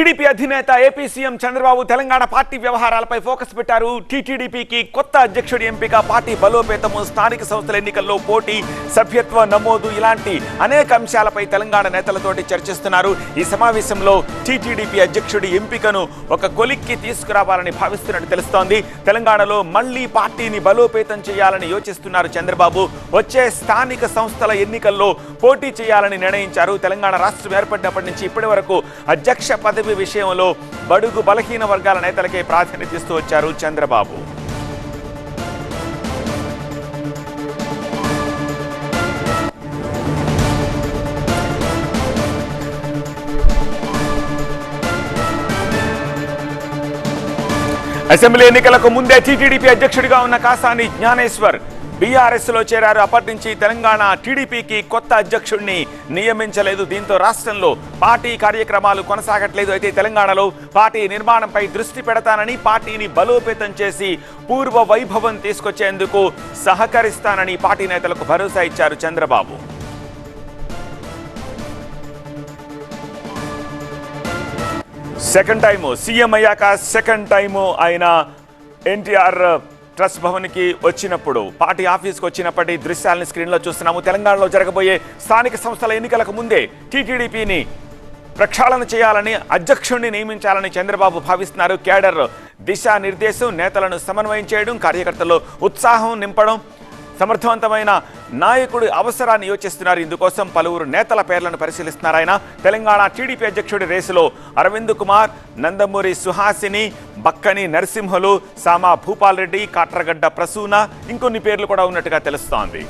TDP అధినేత AP CM Chandrababu Telangana party వ్యవహారాలపై focus పెట్టారు. టీటీడీపీకి కొత్త అధ్యక్షుడి ఎంపిక పార్టీ బలోపేతము స్థానిక సంస్థల ఎన్నికల్లో పోటీ సభ్యత్వ నమోదు ఇలాంటి అనేక అంశాలపై తెలంగాణ నేతలతోటి చర్చిస్తున్నారు. ఈ సమావేశంలో టీటీడీపీ అధ్యక్షుడి ఎంపికను ఒక కొలిక్కి తీసుకురావాలని భావిస్తున్నట్టు తెలుస్తోంది. తెలంగాణలో మళ్ళీ పార్టీని బలోపేతం చేయాలని యోచిస్తున్నారు చంద్రబాబు. వచ్చే స్థానిక సంస్థల ఎన్నికల్లో పోటీ చేయాలని నిర్ణయించారు. తెలంగాణ రాష్ట్రం ఏర్పడినప్పటి నుంచి ఇప్పటి వరకు అధ్యక్ష పదవి విషయంలో బడుగు బలహీన వర్గాల నేతలకే ప్రాధాన్యత వచ్చారు చంద్రబాబు. అసెంబ్లీ ఎన్నికలకు ముందే టీటీడీపీ అధ్యక్షుడిగా ఉన్న కాసాని జ్ఞానేశ్వర్ బీఆర్ఎస్లో చేరారు. అప్పటి నుంచి తెలంగాణ టీడీపీకి కొత్త అధ్యక్షుడిని నియమించలేదు. దీంతో రాష్ట్రంలో పార్టీ కార్యక్రమాలు కొనసాగట్లేదు. అయితే తెలంగాణలో పార్టీ నిర్మాణంపై దృష్టి పెడతానని పార్టీని బలోపేతం చేసి పూర్వ వైభవం తీసుకొచ్చేందుకు సహకరిస్తానని పార్టీ నేతలకు భరోసా ఇచ్చారు చంద్రబాబు. సెకండ్ టైము సీఎం అయ్యాక సెకండ్ టైము ఆయన ఎన్టీఆర్ ట్రస్ట్ భవన్కి వచ్చినప్పుడు పార్టీ ఆఫీస్కి వచ్చినప్పటి దృశ్యాలను స్క్రీన్లో చూస్తున్నాము. తెలంగాణలో జరగబోయే స్థానిక సంస్థల ఎన్నికలకు ముందే టీటీడీపీని ప్రక్షాళన చేయాలని అధ్యక్షుడిని నియమించాలని చంద్రబాబు భావిస్తున్నారు. కేడర్ దిశానిర్దేశం నేతలను సమన్వయం చేయడం కార్యకర్తల్లో ఉత్సాహం నింపడం సమర్థవంతమైన నాయకుడి అవసరాన్ని యోచిస్తున్నారు. ఇందుకోసం పలువురు నేతల పేర్లను పరిశీలిస్తున్నారు ఆయన. తెలంగాణ టీడీపీ అధ్యక్షుడి రేసులో అరవింద్ కుమార్ నందమూరి సుహాసిని బక్కని నరసింహులు సామా భూపాల్ రెడ్డి కాట్రగడ్డ ప్రసూన ఇంకొన్ని పేర్లు కూడా ఉన్నట్టుగా తెలుస్తోంది.